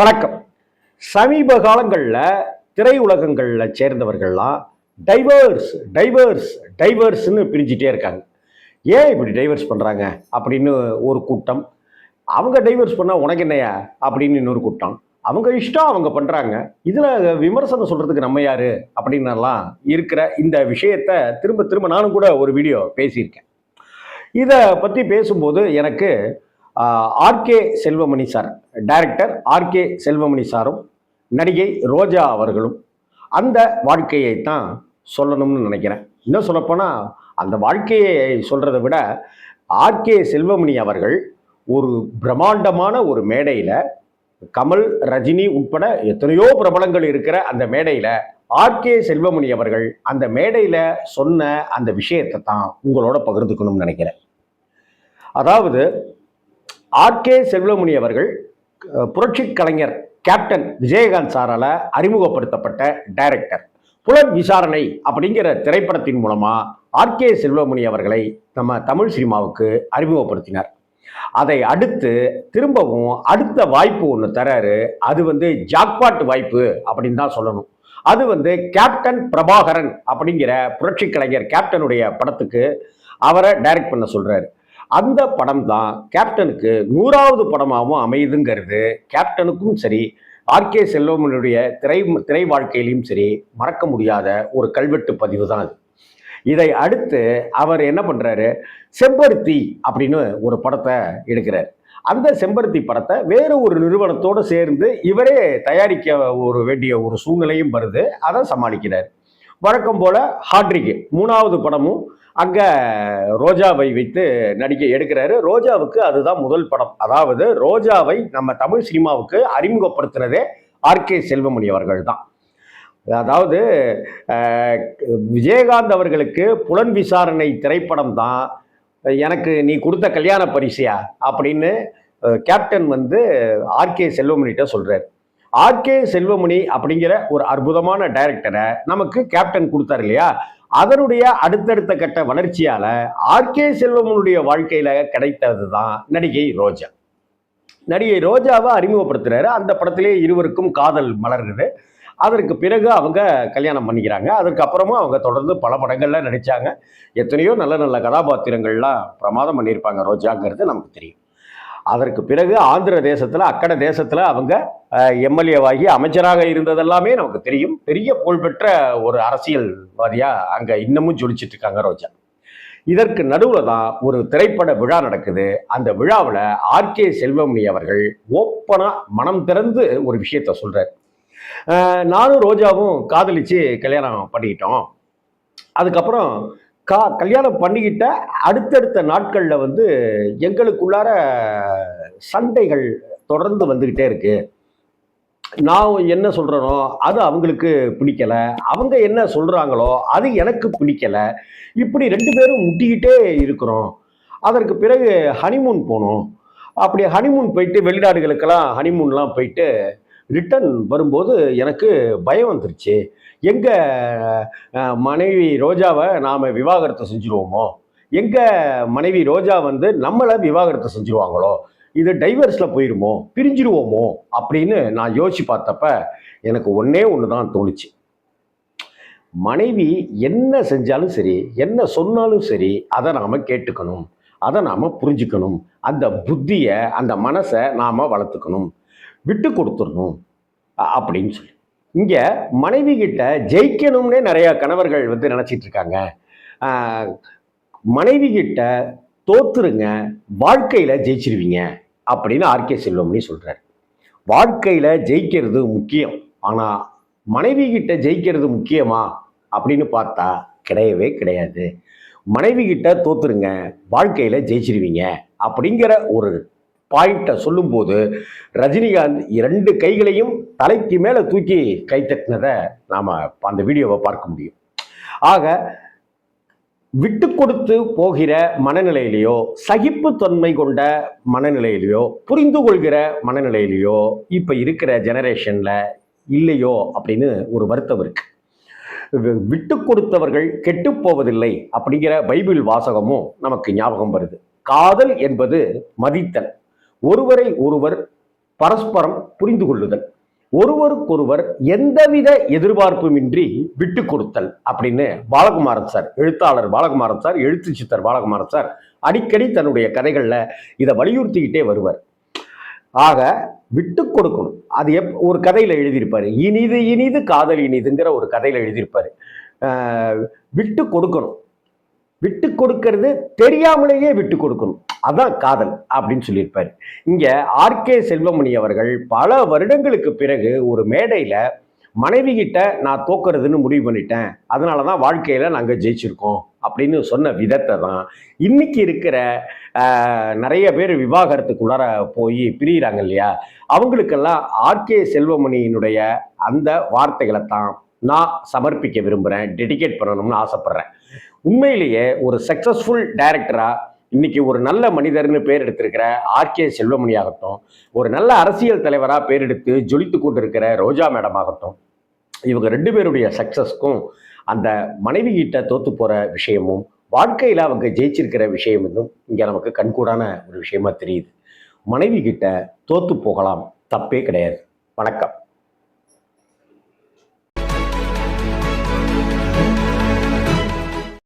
வணக்கம். சமீப காலங்களில் திரையுலகங்களில் சேர்ந்தவர்கள்லாம் டைவர்ஸ் டைவர்ஸ் டைவர்ஸ்னு பிரிஞ்சிட்டே இருக்காங்க. ஏன் இப்படி டைவர்ஸ் பண்ணுறாங்க அப்படின்னு ஒரு கூட்டம். அவங்க டைவர்ஸ் பண்ணால் உனக்கு என்னையா அப்படின்னு இன்னொரு கூட்டம். அவங்க இஷ்டம் அவங்க பண்ணுறாங்க இதில் விமர்சனம் சொல்கிறதுக்கு நம்ம யார்? அப்படின்னலாம் இருக்கிற இந்த விஷயத்தை திரும்ப திரும்ப நானும் கூட ஒரு வீடியோ பேசியிருக்கேன். இதை பற்றி பேசும்போது எனக்கு RK Selvamani sir director RK Selvamani சாரும் நடிகை ரோஜா அவர்களும் அந்த வாழ்க்கையை தான் சொல்லணும்னு நினைக்கிறேன். இன்னும் சொல்லப்போனால் அந்த வாழ்க்கையை சொல்கிறத விட ஆர்கே செல்வமணி அவர்கள் ஒரு பிரம்மாண்டமான ஒரு மேடையில் கமல் ரஜினி உட்பட எத்தனையோ பிரபலங்கள் இருக்கிற அந்த மேடையில் ஆர்கே செல்வமணி அவர்கள் அந்த மேடையில் சொன்ன அந்த விஷயத்தை தான் உங்களோட பகிர்ந்துக்கணும்னு நினைக்கிறேன். அதாவது ஆர்கே செல்வமணி அவர்கள் புரட்சி கலைஞர் கேப்டன் விஜயகாந்த் சாரால அறிமுகப்படுத்தப்பட்ட டைரக்டர். புலன் விசாரணை அப்படிங்கிற திரைப்படத்தின் மூலமா ஆர்கே செல்வமணி அவர்களை நம்ம தமிழ் சினிமாவுக்கு அறிமுகப்படுத்தினார். அதை அடுத்து திரும்பவும் அடுத்த வாய்ப்பு ஒன்று தராரு. அது வந்து ஜாக்பாட் வாய்ப்பு அப்படின்னு தான் சொல்லணும். அது வந்து கேப்டன் பிரபாகரன் அப்படிங்கிற புரட்சி கலைஞர் கேப்டனுடைய படத்துக்கு அவரை டைரக்ட் பண்ண சொல்றாரு. அந்த படம் தான் கேப்டனுக்கு நூறாவது படமாகவும் அமையுதுங்கிறது கேப்டனுக்கும் சரி ஆர்கே செல்வமனுடைய திரை திரை வாழ்க்கையிலையும் சரி மறக்க முடியாத ஒரு கல்வெட்டு பதிவு தான் அது. இதை அடுத்து அவர் என்ன பண்ணுறாரு செம்பருத்தி அப்படின்னு ஒரு படத்தை எடுக்கிறார். அந்த செம்பருத்தி படத்தை வேறு ஒரு நிறுவனத்தோடு சேர்ந்து இவரே தயாரிக்க ஒரு வேண்டிய ஒரு சூழ்நிலையும் வருது. அதை சமாளிக்கிறார். வழக்கம் போல் ஹாட்ரிக் மூணாவது படமும் அங்கே ரோஜாவை வைத்து நடிக்க எடுக்கிறாரு. ரோஜாவுக்கு அதுதான் முதல் படம். அதாவது ரோஜாவை நம்ம தமிழ் சினிமாவுக்கு அறிமுகப்படுத்தினதே ஆர்கே செல்வமணி அவர்கள் தான் அதாவது விஜயகாந்த் அவர்களுக்கு புலன் விசாரணை திரைப்படம் தான் எனக்கு நீ கொடுத்த கல்யாண பரிசையா? அப்படின்னு கேப்டன் வந்து ஆர்கே செல்வமணிகிட்ட சொல்கிறார் ஆர்கே செல்வமணி அப்படிங்கிற ஒரு அற்புதமான டைரக்டரை நமக்கு கேப்டன் கொடுத்தாரு இல்லையா? அதனுடைய அடுத்தடுத்த கட்ட வளர்ச்சியால ஆர்கே செல்வமனுடைய வாழ்க்கையில கிடைத்தது தான் நடிகை ரோஜா. நடிகை ரோஜாவை அறிமுகப்படுத்துறாரு. அந்த படத்திலே இருவருக்கும் காதல் மலர்கிறது அதற்கு பிறகு அவங்க கல்யாணம் பண்ணிக்கிறாங்க. அதற்கு அப்புறமா அவங்க தொடர்ந்து பல படங்கள்ல நடிச்சாங்க. எத்தனையோ நல்ல நல்ல கதாபாத்திரங்கள்லாம் பிரமாதம் பண்ணியிருப்பாங்க ரோஜாங்கிறது நமக்கு தெரியும். அதற்கு பிறகு ஆந்திர தேசத்தில் அக்கட தேசத்தில் அவங்க எம்எல்ஏவாகி அமைச்சராக இருந்ததெல்லாமே நமக்கு தெரியும். பெரிய புகழ்பெற்ற ஒரு அரசியல்வாதியாக அங்கே இன்னமும் ஜொலிச்சிட்டு இருக்காங்க ரோஜா. இதற்கு நடுவில் தான் ஒரு திரைப்பட விழா நடக்குது. அந்த விழாவில் ஆர்கே செல்வமணி அவர்கள் ஓப்பனாக மனம் திறந்து ஒரு விஷயத்த சொல்கிறார் நானும் ரோஜாவும் காதலிச்சு கல்யாணம் பண்ணிக்கிட்டோம். அதுக்கப்புறம் கா கல்யாணம் பண்ணிக்கிட்ட அடுத்தடுத்த நாட்களில் வந்து எங்களுக்குள்ளார சண்டைகள் தொடர்ந்து வந்துக்கிட்டே இருக்கு. நான் என்ன சொல்கிறேனோ அது அவங்களுக்கு பிடிக்கலை. அவங்க என்ன சொல்கிறாங்களோ அது எனக்கு பிடிக்கலை. இப்படி ரெண்டு பேரும் முட்டிக்கிட்டே இருக்கிறோம். அதற்கு பிறகு ஹனிமூன் போனோம். அப்படி ஹனிமூன் போயிட்டு வெளிநாடுகளுக்கெல்லாம் ஹனிமூன்லாம் போயிட்டு ரிட்டர்ன் வரும்போது எனக்கு பயம் வந்துருச்சு. எங்கள் மனைவி ரோஜாவை நாம் விவாகரத்தை செஞ்சுருவோமோ? எங்கள் மனைவி ரோஜா வந்து நம்மளை விவாகரத்தை செஞ்சுருவாங்களோ? இது டைவர்ஸில் போயிடுமோ பிரிஞ்சிருவோமோ? அப்படின்னு நான் யோசிச்சு பார்த்தப்ப எனக்கு ஒன்றே ஒன்று தான் தோணுச்சு. மனைவி என்ன செஞ்சாலும் சரி என்ன சொன்னாலும் சரி அதை நாம் கேட்டுக்கணும். அதை நாம் புரிஞ்சுக்கணும். அந்த புத்தியை அந்த மனசை நாம் வளர்த்துக்கணும். விட்டு கொடுத்துடணும் அப்படின்னு சொல்லி. இங்கே மனைவி கிட்ட ஜெயிக்கணும்னே நிறையா கணவர்கள் வந்து நினச்சிட்டு இருக்காங்க. மனைவி கிட்ட தோத்துருங்க வாழ்க்கையில் ஜெயிச்சிருவீங்க அப்படின்னு ஆர்கே செல்வம்னு சொல்கிறார் வாழ்க்கையில் ஜெயிக்கிறது முக்கியம். ஆனால் மனைவி கிட்ட ஜெயிக்கிறது முக்கியமா அப்படின்னு பார்த்தா கிடையவே கிடையாது. மனைவி கிட்ட தோத்துருங்க வாழ்க்கையில் ஜெயிச்சிருவீங்க அப்படிங்கிற ஒரு பாயிண்ட்டை சொல்லும்போது ரஜினிகாந்த் இரண்டு கைகளையும் தலைக்கு மேலே தூக்கி கைத்தட்டினதை நாம் அந்த வீடியோவை பார்க்க முடியும். ஆக விட்டு கொடுத்து போகிற மனநிலையிலையோ சகிப்புத்தன்மை கொண்ட மனநிலையிலையோ புரிந்து கொள்கிற மனநிலையிலையோ இப்போ இருக்கிற ஜெனரேஷனில் இல்லையோ அப்படின்னு ஒரு வருத்தம் இருக்கு. விட்டு கொடுத்தவர்கள் கெட்டுப் போவதில்லை அப்படிங்கிற பைபிள் வாசகமும் நமக்கு ஞாபகம் வருது. காதல் என்பது மதித்தல். ஒருவரை ஒருவர் பரஸ்பரம் புரிந்து கொள்ளுதல். ஒருவருக்கொருவர் எந்தவித எதிர்பார்ப்புமின்றி விட்டு கொடுத்தல் அப்படின்னு பாலகுமாரன் சார் எழுத்தாளர் பாலகுமாரன் சார் எழுத்து சித்தர் பாலகுமாரன் சார் அடிக்கடி தன்னுடைய கதைகளில் இதை வலியுறுத்திக்கிட்டே வருவார். ஆக விட்டு கொடுக்கணும். அது எப் ஒரு கதையில் எழுதியிருப்பார். இனிது இனிது காதல் இனிதுங்கிற ஒரு கதையில் எழுதியிருப்பார். விட்டு கொடுக்கணும். விட்டு கொடுக்கறது தெரியாமலேயே விட்டு கொடுக்கணும். அதான் காதல் அப்படின்னு சொல்லியிருப்பார். இங்க ஆர்கே செல்வமணி அவர்கள் பல வருடங்களுக்கு பிறகு ஒரு மேடையில மனைவி கிட்ட நான் தோக்கிறதுன்னு முடிவு பண்ணிட்டேன். அதனால தான் வாழ்க்கையில நாங்கள் ஜெயிச்சிருக்கோம் அப்படின்னு சொன்ன விதத்தை தான் இன்னைக்கு இருக்கிற நிறைய பேர் விவாகரத்துக்குள்ளார போய் பிரியிறாங்க இல்லையா? அவங்களுக்கெல்லாம் ஆர்கே செல்வமணியினுடைய அந்த வார்த்தைகளை தான் நான் சமர்ப்பிக்க விரும்புகிறேன் டெடிகேட் பண்ணணும்னு ஆசைப்பட்றேன். உண்மையிலேயே ஒரு சக்ஸஸ்ஃபுல் டைரக்டராக இன்னைக்கு ஒரு நல்ல மனிதர்னு பேர் எடுத்திருக்கிற ஆர்கே செல்வமணி ஆகட்டும் ஒரு நல்ல அரசியல் தலைவராக பேர் எடுத்து ஜொலித்து கொண்டிருக்கிற ரோஜா மேடம் ஆகட்டும் இவங்க ரெண்டு பேருடைய சக்ஸஸ்க்கும் அந்த மனைவி கிட்ட தோத்து போகிற விஷயமும் வாழ்க்கையில் அவங்க ஜெயிச்சிருக்கிற விஷயம் இன்னும் இங்கே நமக்கு கண்கூடான ஒரு விஷயமா தெரியுது. மனைவி கிட்ட தோத்து போகலாம் தப்பே கிடையாது. வணக்கம்.